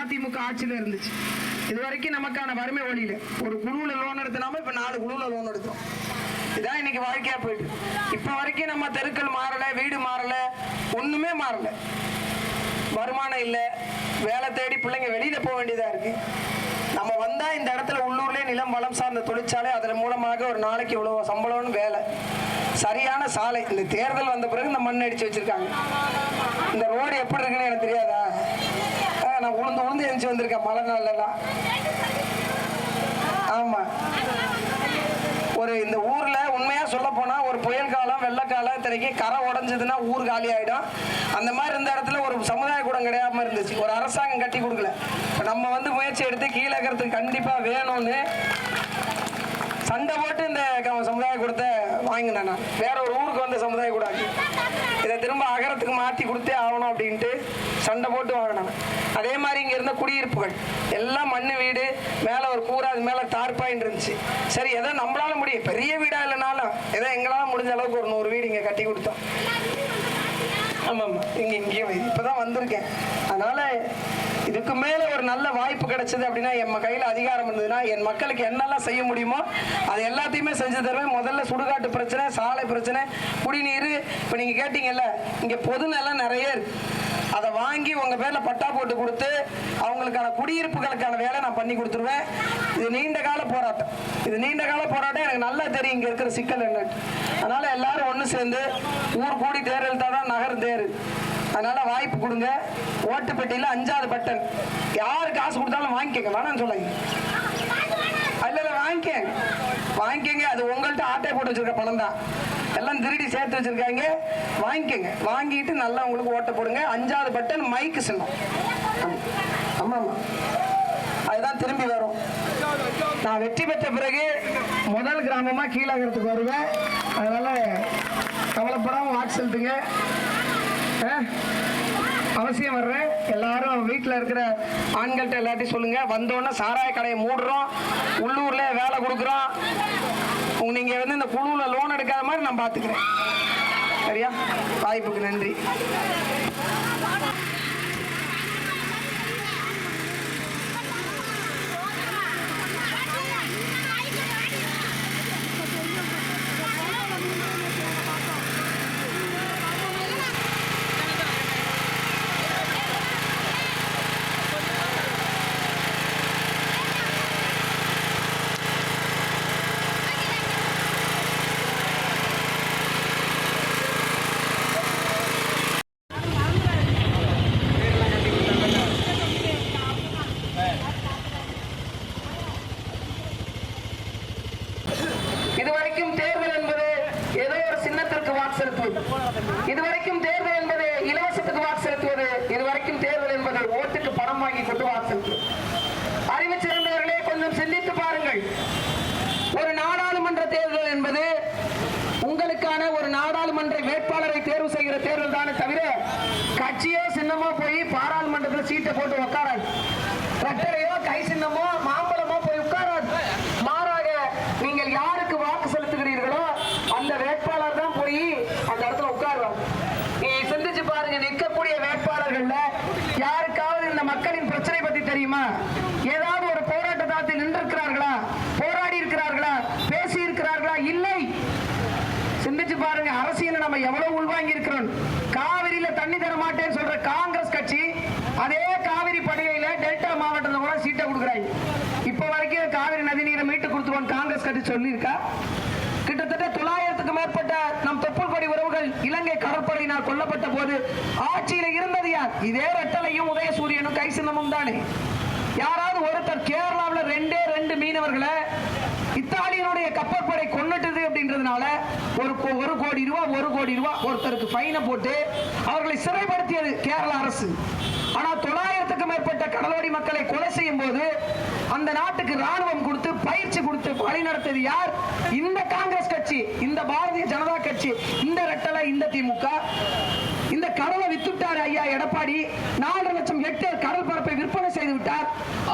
அதிமுக ஆட்சியில இருந்துச்சு. இது வரைக்கும் நமக்கான வறுமை வழியில ஒரு குழுவுல லோன் எடுத்தனாம இப்ப நாலு குழுவுல லோன் எடுத்தோம். இதான் இன்னைக்கு வாழ்க்கையா போயிட்டு இப்ப வரைக்கும் நம்ம தெருக்கள் மாறல வீடு மாறல ஒண்ணுமே மாறல. வருமானம் இல்லை வேலை தேடி பிள்ளைங்க வெளியில போக வேண்டியதா இருக்கு. நம்ம வந்தா இந்த இடத்துல உள்ளூர்லேயே நிலம் வளம் சார்ந்த தொழிற்சாலை அதன் மூலமாக ஒரு நாளைக்கு இவ்வளவு சம்பளம்னு வேலை. சரியான சாலை. இந்த தேர்தல் வந்த பிறகு இந்த மண் அடிச்சு வச்சிருக்காங்க. இந்த ரோடு எப்படி இருக்குன்னு எனக்கு தெரியாதா? நான் உளுந்து உளுந்து எழுந்து வந்திருக்கேன். மழை நாள்லாம் ஆமா. ஒரு இந்த ஊர்ல உண்மையா சொல்ல போனா ஒரு புயல் காலம் வெள்ளக்காலம் இத்தனைக்கு கரை உடஞ்சதுன்னா ஊர் காலி ஆயிடும். அந்த மாதிரி இருந்த இடத்துல ஒரு சமுதாய கூடம் கிடையாம இருந்துச்சு. ஒரு அரசாங்கம் கட்டி கொடுக்கல. நம்ம வந்து முயற்சி எடுத்து கீழே இருக்கிறதுக்கு கண்டிப்பா வேணும்னு சண்டை போட்டு இந்த சமுதாய கூடத்தை வாங்கினேன் நான். வேற ஒரு ஊருக்கு வந்த சமுதாய கூடம் இதை திரும்ப அகரத்துக்கு மாற்றி கொடுத்தே ஆகணும் அப்படின்ட்டு சண்டை போட்டு வாங்கினாங்க. அதே மாதிரி இங்கே இருந்த குடியிருப்புகள். எல்லாம் மண்ணு வீடு மேலே ஒரு கூரை அது மேலே தார்பாயின் இருந்துச்சு. சரி ஏதோ நம்மளால முடியும் பெரிய வீடாக இல்லைனாலும் ஏதோ எங்களால் முடிஞ்ச அளவுக்கு ஒரு நூறு வீடு இங்கே கட்டி கொடுத்தோம். ஆமாம் ஆமாம் இங்கே இங்கேயும் இப்போ தான் வந்திருக்கேன். அதனால் இதுக்கு மேலே ஒரு நல்ல வாய்ப்பு கிடைச்சது அப்படின்னா என் கையில் அதிகாரம் இருந்ததுன்னா என் மக்களுக்கு என்னெல்லாம் செய்ய முடியுமோ அது எல்லாத்தையுமே செஞ்சு தருவேன். முதல்ல சுடுகாட்டு பிரச்சனை சாலை பிரச்சனை குடிநீர். இப்போ நீங்கள் கேட்டீங்கல்ல இங்கே பொது நிலம் நிறைய அதை வாங்கி உங்கள் பேரில் பட்டா போட்டு கொடுத்து அவங்களுக்கான குடியிருப்புகளுக்கான வேலை நான் பண்ணி கொடுத்துருவேன். இது நீண்ட கால போராட்டம். இது நீண்ட கால போராட்டம். எனக்கு நல்லா தெரியும் இங்கே இருக்கிற சிக்கல் என்னன்னு. அதனால எல்லாரும் ஒன்று சேர்ந்து ஊர் கூடி தேர் எழுத்தாதான் நகர் தேர். அதனால வாய்ப்பு கொடுங்க. ஓட்டு பெட்டியில் அஞ்சாவது பட்டன் யார் காசு கொடுத்தாலும் வாங்கிக்கங்க. வேணாம்னு சொல்லாங்க. இல்ல இல்ல வாங்கிக்கங்க. வாங்கிக்கங்க. அது உங்கள்கிட்ட ஆட்டை போட்டு வச்சிருக்க பணம் தான். எல்லாம் திருடி சேர்த்து வச்சிருக்காங்க. வாங்கிக்கங்க. வாங்கிட்டு நல்லா உங்களுக்கு ஓட்ட போடுங்க. அஞ்சாவது பட்டன் மைக்கு சின்னம். ஆமா. ஆமா. அதுதான் திரும்பி வரும். நான் வெற்றி பெற்ற பிறகு முதல் கிராமமா கீழாகிறதுக்கு வருவேன். அதனால கவலைப்படாம வாக்கு செலுத்துங்க. அவசியம் வர்றேன். எல்லாரும் வீட்டில் இருக்கிற ஆண்கள்கிட்ட எல்லாத்தையும் சொல்லுங்க. வந்தோடனே சாராய கடையை மூடுறோம். உள்ளூர்ல வேலை கொடுக்குறோம். நீங்க வந்து இந்த குழுவில் லோன் எடுக்காத மாதிரி நான் பார்த்துக்கிறேன் சரியா? வாய்ப்புக்கு நன்றி இதுவரைக்கும் தேர்தல் என்பது ஏதோ ஒரு சின்னத்திற்கு வாக்கு செலுத்துவது இதுவரைக்கும் தேர்தல் என்பது இலவசத்துக்கு வாக்கு செலுத்துவது இதுவரைக்கும் தேர்தல் என்பது ஓட்டுக்கு பணம் வாங்கி கொண்டு வாக்கு செலுத்துவது அறிவு சிறந்தவர்களே கொஞ்சம் சிந்தித்து பாருங்கள் ஒரு நாடாளுமன்ற தேர்தல் என்பது உங்களுக்கான ஒரு நாடாளுமன்ற வேட்பாளரை நடக்கிற தேர்தல் தானே தவிர கட்சியோ சின்னமோ போய் பாராளுமன்றத்தில் சீட்டை போட்டு உட்காராது ரெட்டரையோ கை சின்னமோ மாம்பழமோ போய் உட்காராது மாறாக நீங்கள் யாருக்கு வாக்கு செலுத்துகிறீர்களோ அந்த வேட்பாளர் தான் போய் அந்த இடத்துல உட்காருவார். நீ சிந்திச்சு பாருங்க நிற்கக்கூடிய வேட்பாளர்கள்ல யாருக்காவது இந்த மக்களின் பிரச்சனை பத்தி தெரியுமா? ஏதாவது ஒரு போராட்ட தாத்தில் நின்றிருக்கிறார்களா போராடி இருக்கிறார்களா பேசி இருக்கிறார்களா இல்லை சிந்திச்சு பாருங்க அரசியல நம்ம எவ்வளவு உள்வாங்கி இருக்கிறோம் காவிரியில தண்ணி தர மாட்டேன்னு சொல்ற காங்கிரஸ் கட்சி அதே காவிரி படுகையில டெல்டா மாவட்டத்தில் கூட சீட்டை கொடுக்குறாங்க. இப்ப வரைக்கும் காவிரி நதி நீரை மீட்டு கொடுத்துருவோம் காங்கிரஸ் கட்சி சொல்லியிருக்கா? கிட்டத்தட்ட தொள்ளாயிரத்துக்கு மேற்பட்ட நம் தொப்புள் கொடி உறவுகள் இலங்கை கடற்படையினால் கொல்லப்பட்ட போது ஆட்சியில இருந்தது யார்? இதே ரெட்டலையும் உதயசூரியனும் கைசின்னமும் தானே. யாராவது ஒருத்தர் கேரளாவில் ரெண்டே ரெண்டு மீனவர்களை ஒரு ஒரு கோடி ரூபாய் ஒரு கோடி ரூபாய் ஒருத்தருக்கு ஃபைனை போட்டு அவர்களை சிறைப்படுத்தியது கேரள அரசு. ஆனா தொள்ளாயிரத்துக்கும் மேற்பட்ட கடலோடி மக்களை கொலை செய்யும் போது அந்த நாட்டுக்கு ராணுவம் கொடுத்து பயிற்சி கொடுத்து வழிநடத்தது யார்? இந்த காங்கிரஸ் கட்சி இந்த பாரதிய ஜனதா கட்சி இந்த ரெட்டலை இந்த திமுக. இந்த கடலை வித்துட்டார் ஐயா எடப்பாடி. நாலரை லட்சம் ஹெக்டேர் கடல் பரப்பை விற்பனை செய்து விட்டார்.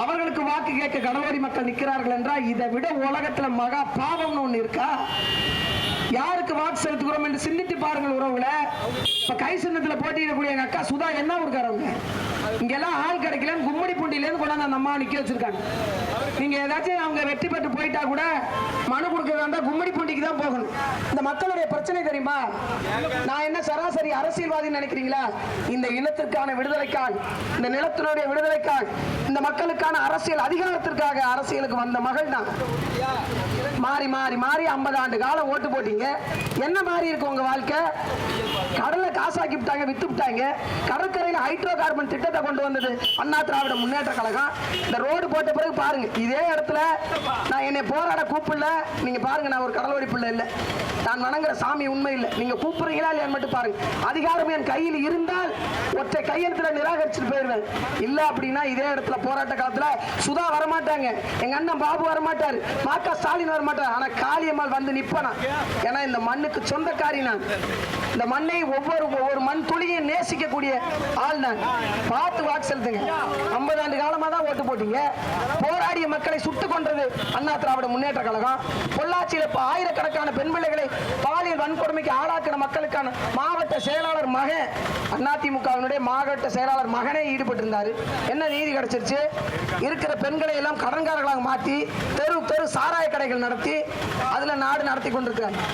அவர்களுக்கு வாக்கு கேட்க கடலோடி மக்கள் நிற்கிறார்கள் என்றால் இதை விட உலகத்துல மகா பாவம்னு ஒன்று இருக்கா? யாருக்கு வாக்கு செலுத்துகிறோம் என்று சிந்தித்து பாருங்கள் உறவுல இப்ப கை சின்னத்துல போட்டியிடக்கூடிய எங்க அக்கா சுதா என்ன ஊருக்காரவங்க? இங்கெல்லாம் ஆள் கிடைக்கலன்னு கும்மடி பூண்டிலேருந்து கொண்டாந்து அந்த அம்மா நிக்க வச்சிருக்காங்க. நீங்க ஏதாச்சும் அவங்க வெற்றி பெற்று போயிட்டா கூட மனு கொடுக்கறதா இருந்தா கும்மடி பூண்டிக்கு தான் போகணும். இந்த மக்களுடைய பிரச்சனை தெரியுமா? நான் என்ன சராசரி அரசியல்வாதி நினைக்கிறீங்களா? இந்த இனத்திற்கான விடுதலைக்காக இந்த நிலத்தினுடைய விடுதலைக்காக இந்த மக்களுக்கான அரசியல் அதிகாரத்திற்காக அரசியலுக்கு வந்த மகள் தான். மாறி மாறி மாறி ஐம்பது ஆண்டு காலம் ஓட்டு போட்டீங்க. என்ன மாதிரி இருக்கு உங்க வாழ்க்கை? கடலை காசாக்கி விட்டாங்க வித்து விட்டாங்க. கடற்கரையில் ஹைட்ரோ கார்பன் திட்டத்தை கொண்டு வந்தது அண்ணா திராவிட முன்னேற்ற கழகம். இந்த ரோடு போட்ட பிறகு பாருங்க இதே இடத்துல நான் என்னை போராட கூப்பிடல. நீங்க பாருங்க நான் ஒரு கடலோடி பிள்ளை இல்லை. நான் வணங்குற சாமி உண்மை இல்லை. நீங்க கூப்பிடுறீங்களா இல்லையா மட்டும் பாருங்க. அதிகாரம் என் கையில் இருந்தால் ஒற்றை கையெழுத்துல நிராகரிச்சுட்டு போயிருவேன். இல்ல அப்படின்னா இதே இடத்துல போராட்ட காலத்துல சுதா வரமாட்டாங்க. எங்க அண்ணன் பாபு வரமாட்டாரு. மாக்கா ஸ்டாலின் வரமாட்டார். ஆனா காளியம்மாள் வந்து நிப்பனா. ஏன்னா இந்த மண்ணுக்கு சொந்தக்காரி நான். இந்த மண்ணை ஒவ்வொரு ஒவ்வொரு மண் துளியும் நேசிக்கக்கூடிய ஆள் நான். பார்த்து வாக்கு செலுத்துங்க. ஐம்பது ஆண்டு காலமாக தான் ஓட்டு போட்டீங்க. போராடிய மக்களை சுட்டு கொன்றது அண்ணா திராவிட முன்னேற்ற கழகம். பொள்ளாச்சியில் ஆயிரக்கணக்கான பெண் பிள்ளைகளை பாலியல் வன்கொடுமைக்கு ஆளாக்கின மக்களுக்கான மாவட்ட செயலாளர் மகன் அதிமுகவினுடைய மாவட்ட செயலாளர் மகனே ஈடுபட்டிருந்தாரு. என்ன நீதி கிடைச்சிருச்சு? இருக்கிற பெண்களை எல்லாம் கடன்காரர்களாக மாற்றி தெரு தெரு சாராய கடைகள் நடத்தி அதில் நாடு நடத்தி கொண்டிருக்கிறாங்க.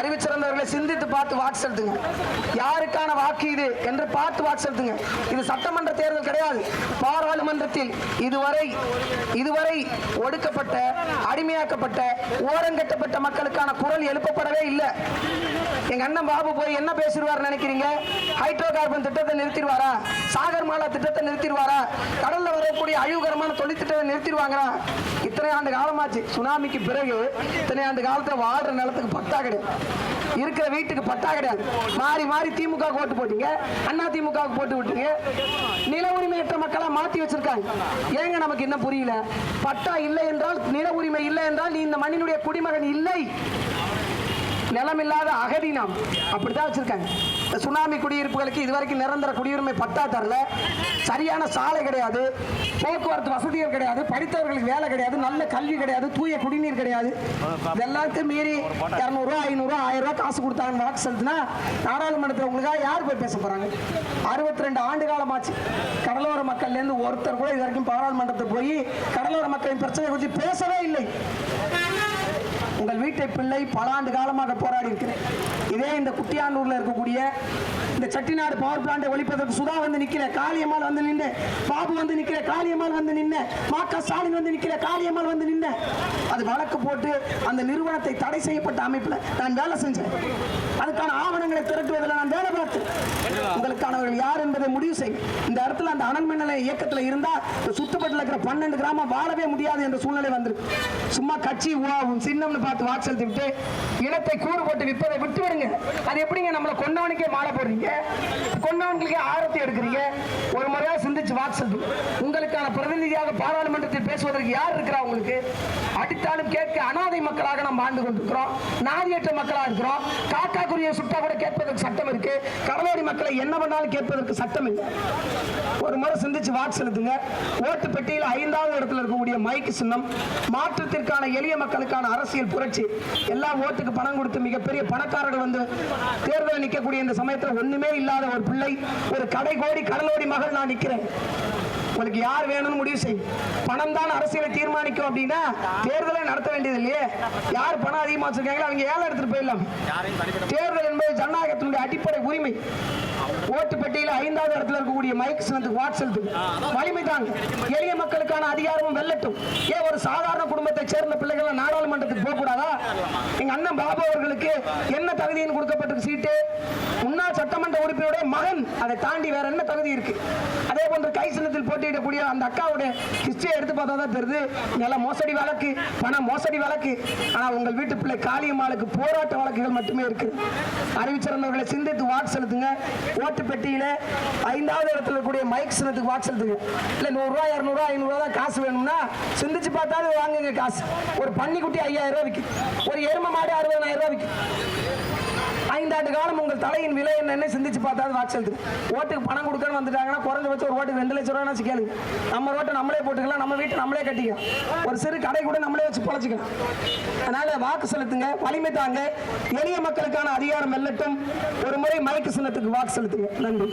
அறிவிச்சிறந்தவர்களை சிந்தித்து பார்த்து வாக்கு செலுத்துங்க. யாருக்கான வாக்கு இது என்று பார்த்து வாக்கு செலுத்துங்க. இது சட்டமன்ற தேர்தல் கிடையாது. பாராளுமன்றத்தில் இதுவரை இதுவரை ஒடுக்கப்பட்ட அடிமையாக்கப்பட்ட ஓரங்கட்டப்பட்ட மக்களுக்கான குரல் எழுப்பப்படவே இல்லை. எங்க அண்ணன் பாபு போய் என்ன பேசிடுவார் நினைக்கிறீங்க? ஹைட்ரோ கார்பன் திட்டத்தை நிறுத்திடுவாரா? சாகர் மாலா திட்டத்தை நிறுத்திடுவாரா? கடல்ல வரக்கூடிய அழிவுகரமான தொழில் திட்டத்தை நிறுத்திடுவாங்களா? இத்தனை ஆண்டு காலமாச்சு. சுனாமிக்கு பிறகு இத்தனை ஆண்டு காலத்துல வாழ்ற நிலத்துக்கு பத்தா கிடையாது இருக்கிற வீட்டுக்கு பட்டா கிடையாது. மாறி மாறி திமுக ஓட்டு போட்டீங்க. அண்ணா திமுக போட்டு விட்டீங்க. நில உரிமையற்ற மக்களா மாத்தி வச்சிருக்காங்க. ஏங்க நமக்கு என்ன புரியல? பட்டா இல்லை என்றால் நில உரிமை இல்லை என்றால் நீ இந்த மண்ணினுடைய குடிமகன் இல்லை. நிலமில்லாத அகதி நாம் அப்படித்தான் வச்சிருக்காங்க. சுனாமி குடியிருப்புகளுக்கு இதுவரைக்கும் நிரந்தர குடியுரிமை பட்டா தரல. சரியான சாலை கிடையாது. போக்குவரத்து வசதிகள் கிடையாது. படித்தவர்களுக்கு வேலை கிடையாது. நல்ல கல்வி கிடையாது. தூய குடிநீர் கிடையாது. இதெல்லாத்தையும் மீறி இரநூறுவா ஐநூறுரூவா ஆயிரம் ரூபாய் காசு கொடுத்தாங்க. வாக்கு செலுத்தினா நாடாளுமன்றத்தில் உங்களுக்காக யார் போய் பேச போறாங்க? அறுபத்தி ரெண்டு ஆண்டு காலமாச்சு. கடலோர மக்கள்லேருந்து ஒருத்தர் கூட இது வரைக்கும் பாராளுமன்றத்தில் போய் கடலோர மக்களின் பிரச்சனை குறித்து பேசவே இல்லை. உங்கள் வீட்டை பிள்ளை பல ஆண்டு காலமாக போராடி இருக்கிறேன். இதே இந்த குட்டியானூரில் இருக்கக்கூடிய இந்த சட்டிநாடு பவர் பிளான்ட் ஒழிப்பதற்கு சுதா வந்து நிக்கிற காளியம்மாள் வந்து நின்று பாபு வந்து நிக்கிற காளியம்மாள் வந்து நின்று மாக்கா ஸ்டாலின் வந்து நிக்கிற காளியம்மாள் வந்து நின்று. அது வழக்கு போட்டு அந்த நிறுவனத்தை தடை செய்யப்பட்ட அமைப்புல நான் வேலை செஞ்சேன். அதுக்கான ஆவணங்களை திரட்டுவதில் நான் வேலை பார்த்தேன் உங்களுக்கானவர்கள் யார் என்பதை முடிவு செய்யும் இந்த இடத்துல அந்த அனல் மின்னலை இயக்கத்தில் இருந்தா சுத்தப்பட்டில் இருக்கிற பன்னெண்டு கிராமம் வாழவே முடியாது என்ற சூழ்நிலை வந்திருக்கு. சும்மா கட்சி உன் சின்னம்னு பார்த்து வாக்கு செலுத்தி விட்டு இனத்தை கூறு போட்டு விற்பதை விட்டு விடுங்க அது எப்படிங்க நம்மளை கொண்டவனுக்கே மாலை போடுறீங்க? கொண்டவங்களுக்கு ஆரத்தி எடுக்கிறீங்க. ஒரு முறையா சிந்திச்சு வாக்கு செலுத்து. உங்களுக்கான பிரதிநிதியாக பாராளுமன்றத்தில் பேசுவதற்கு யார் இருக்கிறா உங்களுக்கு? அடித்தாலும் கேட்க அனாதை மக்களாக நாம் வாழ்ந்து கொண்டிருக்கிறோம். நாதியற்ற மக்களாக இருக்கிறோம். காக்கா குறிய சுட்டா கூட கேட்பதற்கு சட்டம் இருக்கு. கடலோடி மக்களை என்ன பண்ணாலும் கேட்பதற்கு சட்டம் இல்லை. ஒரு முறை சிந்திச்சு வாக்கு செலுத்துங்க. ஓட்டு பெட்டியில் ஐந்தாவது இடத்துல இருக்கக்கூடிய மைக்கு சின்னம். மாற்றத்திற்கான எளிய மக்களுக்கான அரசியல் புரட்சி. எல்லா ஓட்டுக்கு பணம் கொடுத்து மிகப்பெரிய பணக்காரர்கள் வந்து தேர்தலில் நிற்கக்கூடிய இந்த சமயத்தில் ஒண்ணுமே இல்லாத ஒரு பிள்ளை ஒரு கடை கோடி கடலோடி மகள் நான் நிற்கிறேன் உங்களுக்கு யார் வேணும்னு முடிவு செய்யும் பணம் தான் அரசியலை தீர்மானிக்கும் அப்படின்னா தேர்தலை நடத்த வேண்டியது இல்லையே யார் பணம் அதிகமா வச்சிருக்காங்களோ அவங்க ஏழை எடுத்துட்டு போயிடலாம். தேர்தல் என்பது ஜனநாயகத்தினுடைய அடிப்படை உரிமை. ஓட்டு பெட்டியில் ஐந்தாவது இடத்துல இருக்கக்கூடிய மைக் வாக்கு செலுத்துங்க வலிமை தாங்க எளிய மக்களுக்கான அதிகாரமும் வெல்லட்டும். ஏன் ஒரு சாதாரண குடும்பத்தை சேர்ந்த பிள்ளைகள் நாடாளுமன்றத்துக்கு போக கூடாதா எங்க அண்ணன் பாபு அவர்களுக்கு என்ன தகுதின்னு கொடுக்கப்பட்டிருக்கு சீட்டு? முன்னாள் சட்டமன்ற உறுப்பினருடைய மகன். அதை தாண்டி வேற என்ன தகுதி இருக்கு? அதே போன்று கை சின்னத்தில் போட்டியிடக்கூடிய அந்த அக்காவுடைய ஹிஸ்டரியை எடுத்து பார்த்தா தான் தெரியுது. நில மோசடி வழக்கு பண மோசடி வழக்கு. ஆனா உங்கள் வீட்டு பிள்ளை காளியம்மாளுக்கு போராட்ட வழக்குகள் மட்டுமே இருக்கு. அறிவிச்சிறந்தவர்களை சிந்தித்து வாக்கு செலுத்துங்க ஓட்டு பெட்டியில ஐந்தாவது இடத்துல கூடிய மைக் சின்னத்துக்கு வாக்கு செலுத்துங்க இல்ல நூறு ரூபாய் ஐநூறுவா தான் காசு வேணும்னா சிந்திச்சு பார்த்தாலும் வாங்குங்க காசு. ஒரு பன்னிக்குட்டி ஐயாயிரம் ரூபா விற்கும் ஒரு எருமை மாடு அறுபதாயிரம் ரூபாய் விற்கும் ஐந்தாயிரம் காலம் உங்கள் தலையின் விலை என்னன்னு சிந்திச்சு பார்த்தாது வாக்கு செலுத்து. ஓட்டுக்கு பணம் கொடுக்கன்னு வந்துட்டாங்கன்னா குறைஞ்சபட்சம் ஒரு ஓட்டுக்கு ரெண்டு லட்சம் ரூபாய் கேளுங்க. நம்ம ரோட்டை நம்மளே போட்டுக்கலாம் நம்ம வீட்டை நம்மளே கட்டிக்கலாம். ஒரு சிறு கடை கூட நம்மளே வச்சு பொழைச்சிக்கலாம். அதனால வாக்கு செலுத்துங்க வலிமை தாங்க. எளிய மக்களுக்கான அதிகாரம் வெல்லட்டும். ஒரு முறை மயக்கு சின்னத்துக்கு வாக்கு செலுத்துங்க. நன்றி.